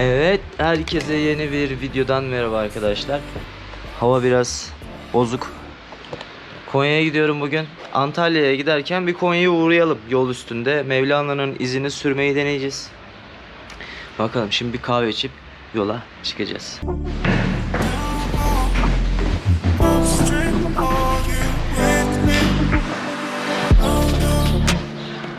Evet, herkese yeni bir videodan merhaba arkadaşlar. Hava biraz bozuk. Konya'ya gidiyorum bugün. Antalya'ya giderken bir Konya'ya uğrayalım yol üstünde. Mevlana'nın izini sürmeyi deneyeceğiz. Bakalım şimdi bir kahve içip yola çıkacağız.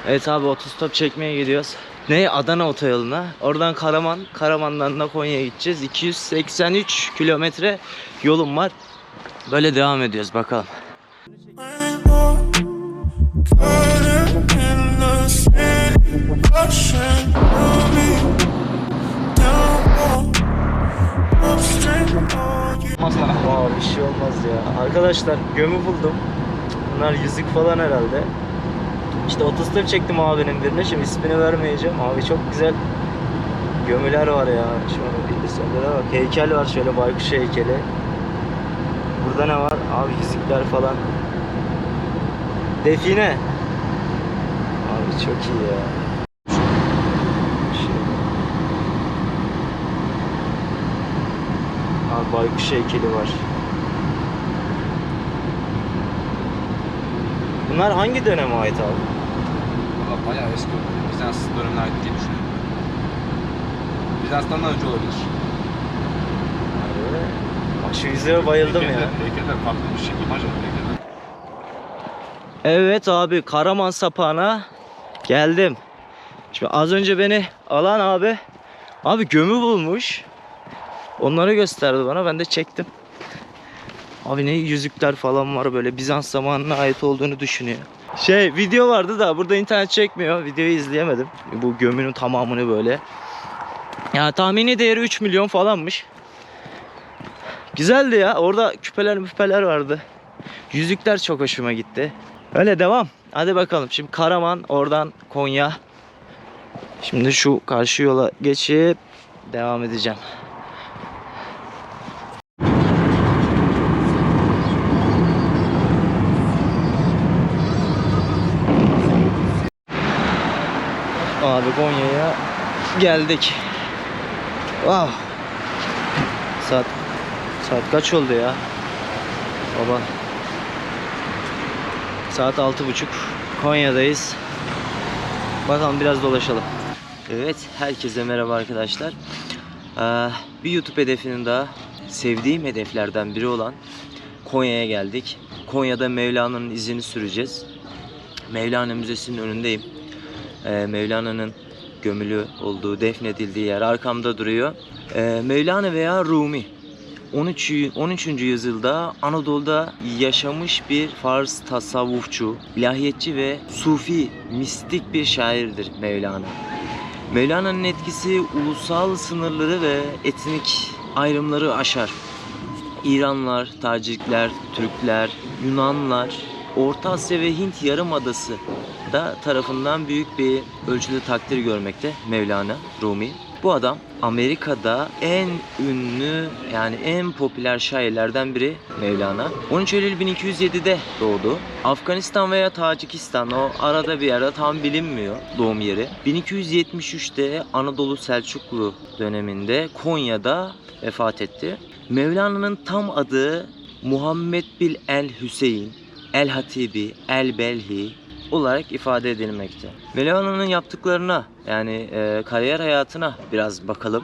Evet abi otostop çekmeye gidiyoruz. Ne Adana otoyoluna. Oradan Karaman, Karaman'dan da Konya'ya gideceğiz. 283 kilometre yolum var. Böyle devam ediyoruz bakalım. Wow, bir şey olmaz ya. Arkadaşlar gömü buldum. Bunlar yüzük falan herhalde. İşte otostop çektim abinin birine. Şimdi ismini vermeyeceğim. Abi çok güzel gömüler var ya. Şöyle bilgisayarlara bak. Heykel var şöyle baykuş heykeli. Burada ne var? Abi yüzükler falan. Define. Abi çok iyi ya. Şey. Abi baykuş heykeli var. Bunlar hangi döneme ait abi? Bayağı eski oldu. Bizans dönemine ait diye düşünüyorum. Bizans'tan da önce olabilir. Şu yüzüğe bayıldım ya. Heykeller- Heykeller farklı bir şey. İmaj var heykeller. Evet abi Karaman sapağına geldim. Şimdi az önce beni alan abi abi gömü bulmuş. Onları gösterdi bana ben de çektim. Abi ne yüzükler falan var böyle Bizans zamanına ait olduğunu düşünüyor. Şey video vardı da burada internet çekmiyor. Videoyu izleyemedim. Bu gömünün tamamını böyle. Ya tahmini değeri 3 milyon falanmış. Güzeldi ya. Orada küpeler müpeler vardı. Yüzükler çok hoşuma gitti. Öyle devam. Hadi bakalım. Şimdi Karaman oradan Konya. Şimdi şu karşı yola geçip devam edeceğim. Abi Konya'ya geldik. Wow. Saat saat kaç oldu ya? Baba Saat altı buçuk. Konya'dayız. Bakalım biraz dolaşalım. Evet, herkese merhaba arkadaşlar. Ee, bir YouTube hedefinin daha sevdiğim hedeflerden biri olan Konya'ya geldik. Konya'da Mevlana'nın izini süreceğiz. Mevlana Müzesi'nin önündeyim. Ee, Mevlana'nın gömülü olduğu, defnedildiği yer arkamda duruyor. Ee, Mevlana veya Rumi 13. 13. yüzyılda Anadolu'da yaşamış bir Fars tasavvufçu, ilahiyatçı ve sufi, mistik bir şairdir Mevlana. Mevlana'nın etkisi ulusal sınırları ve etnik ayrımları aşar. İranlar, Tacikler, Türkler, Yunanlar, Orta Asya ve Hint Yarımadası da tarafından büyük bir ölçüde takdir görmekte Mevlana, Rumi. Bu adam Amerika'da en ünlü yani en popüler şairlerden biri Mevlana. 13 Eylül 1207'de doğdu. Afganistan veya Tacikistan o arada bir yerde tam bilinmiyor doğum yeri. 1273'te Anadolu Selçuklu döneminde Konya'da vefat etti. Mevlana'nın tam adı Muhammed Bil El Hüseyin, El Hatibi, El Belhi olarak ifade edilmekte. Mevlana'nın yaptıklarına yani e, kariyer hayatına biraz bakalım.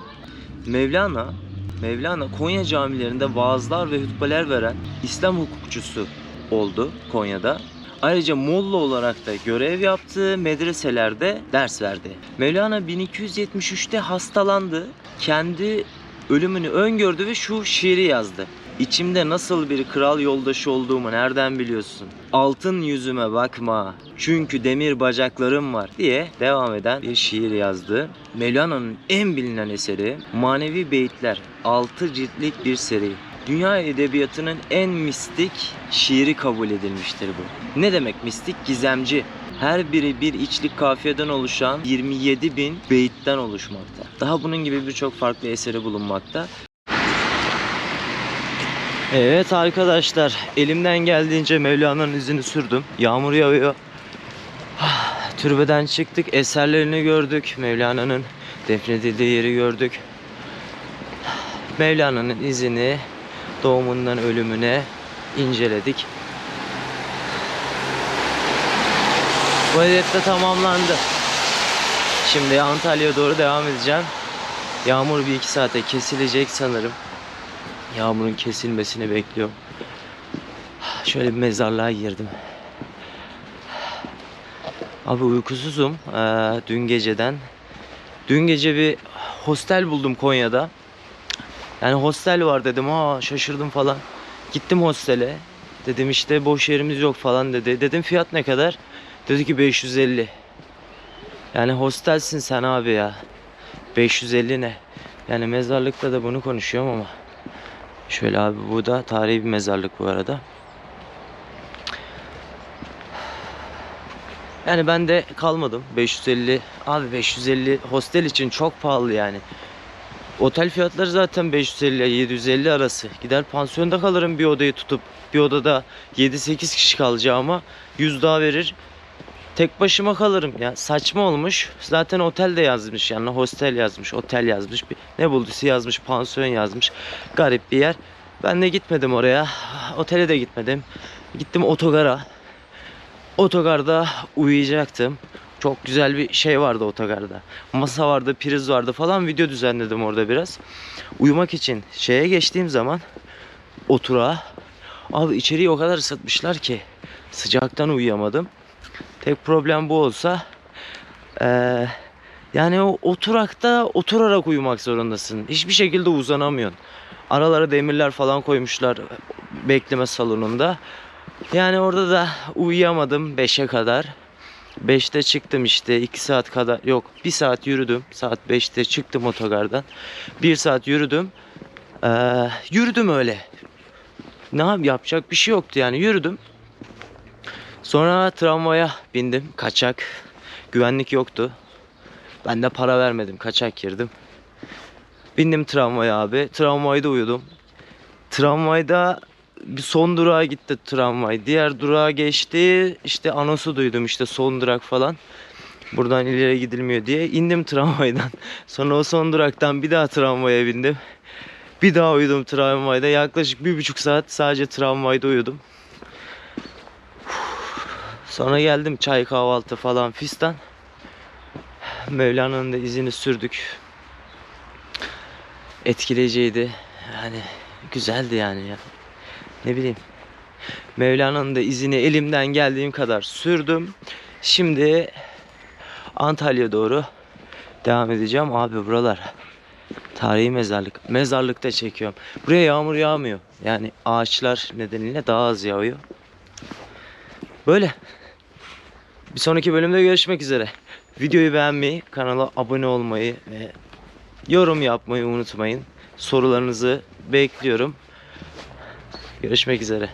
Mevlana, Mevlana Konya camilerinde vaazlar ve hutbeler veren İslam hukukçusu oldu Konya'da. Ayrıca Molla olarak da görev yaptığı medreselerde ders verdi. Mevlana 1273'te hastalandı. Kendi ölümünü öngördü ve şu şiiri yazdı. İçimde nasıl bir kral yoldaşı olduğumu nereden biliyorsun? Altın yüzüme bakma çünkü demir bacaklarım var diye devam eden bir şiir yazdı. Mevlana'nın en bilinen eseri Manevi Beyitler 6 ciltlik bir seri. Dünya edebiyatının en mistik şiiri kabul edilmiştir bu. Ne demek mistik? Gizemci. Her biri bir içlik kafiyeden oluşan 27 bin beyitten oluşmakta. Daha bunun gibi birçok farklı eseri bulunmakta. Evet arkadaşlar elimden geldiğince Mevlana'nın izini sürdüm. Yağmur yağıyor. Türbeden çıktık eserlerini gördük. Mevlana'nın defnedildiği yeri gördük. Mevlana'nın izini doğumundan ölümüne inceledik. Bu hedef de tamamlandı. Şimdi Antalya'ya doğru devam edeceğim. Yağmur bir iki saate kesilecek sanırım. Yağmurun kesilmesini bekliyorum. Şöyle bir mezarlığa girdim. Abi uykusuzum ee, dün geceden. Dün gece bir hostel buldum Konya'da. Yani hostel var dedim. Aa şaşırdım falan. Gittim hostele. Dedim işte boş yerimiz yok falan dedi. Dedim fiyat ne kadar? Dedi ki 550. Yani hostelsin sen abi ya. 550 ne? Yani mezarlıkta da bunu konuşuyorum ama. Şöyle abi bu da tarihi bir mezarlık bu arada. Yani ben de kalmadım. 550 abi 550 hostel için çok pahalı yani. Otel fiyatları zaten 550 ile 750 arası. Gider pansiyonda kalırım bir odayı tutup bir odada 7-8 kişi kalacağıma 100 daha verir. Tek başıma kalırım. Ya saçma olmuş. Zaten otel de yazmış yani hostel yazmış, otel yazmış. Bir, ne bulduysa yazmış, pansiyon yazmış. Garip bir yer. Ben de gitmedim oraya. Otele de gitmedim. Gittim otogara. Otogarda uyuyacaktım. Çok güzel bir şey vardı otogarda. Masa vardı, priz vardı falan. Video düzenledim orada biraz. Uyumak için şeye geçtiğim zaman oturağa. Abi içeriği o kadar ısıtmışlar ki sıcaktan uyuyamadım. Tek problem bu olsa eee, yani o oturakta oturarak uyumak zorundasın. Hiçbir şekilde uzanamıyorsun. Aralara demirler falan koymuşlar bekleme salonunda. Yani orada da uyuyamadım 5'e kadar. 5'te çıktım işte 2 saat kadar yok 1 saat yürüdüm. Saat 5'te çıktım otogardan. 1 saat yürüdüm. Ee, yürüdüm öyle. Ne yap yapacak bir şey yoktu yani yürüdüm. Sonra tramvaya bindim kaçak. Güvenlik yoktu. Ben de para vermedim kaçak girdim. Bindim tramvaya abi. Tramvayda uyudum. Tramvayda bir son durağa gitti tramvay. Diğer durağa geçti. İşte anonsu duydum işte son durak falan. Buradan ileri gidilmiyor diye. indim tramvaydan. Sonra o son duraktan bir daha tramvaya bindim. Bir daha uyudum tramvayda. Yaklaşık bir buçuk saat sadece tramvayda uyudum. Sonra geldim çay kahvaltı falan fistan. Mevlana'nın da izini sürdük. Etkileyiciydi. Yani güzeldi yani ya. Ne bileyim. Mevlana'nın da izini elimden geldiğim kadar sürdüm. Şimdi Antalya doğru devam edeceğim. Abi buralar tarihi mezarlık. Mezarlıkta çekiyorum. Buraya yağmur yağmıyor. Yani ağaçlar nedeniyle daha az yağıyor. Böyle. Bir sonraki bölümde görüşmek üzere. Videoyu beğenmeyi, kanala abone olmayı ve yorum yapmayı unutmayın. Sorularınızı bekliyorum. Görüşmek üzere.